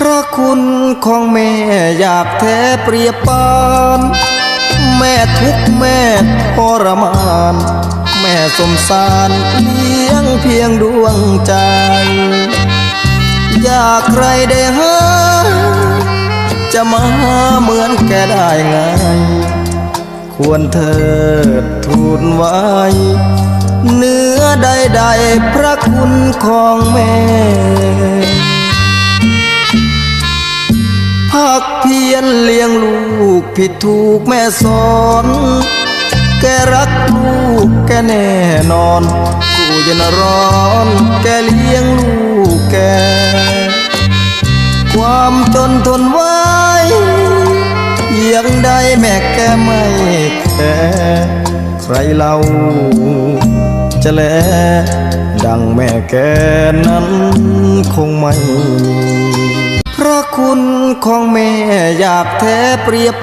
พระคุณของแม่อยากแท้เปรียบปาน แม่ทุกแม่ทรมาน แม่สมสารเลี้ยงเพียงดวงใจ อยากใครได้หาจะมาเหมือนแกได้ไง ควรเถิดทูลไว้เนื้อใดๆพระคุณของแม่ คเพียรเลี้ยงลูกผิดถูกแม่สอนแกรักลูกแกแน่นอนกูจะนร้อนแกเลี้ยงลูกแก ความจนทนไว้ยังได้แม่แกไม่แคร์ใครเล่าจะแลดังแม่แกนั้นคงไม่มี พระคุณของแม่อยากแท้เปรียบ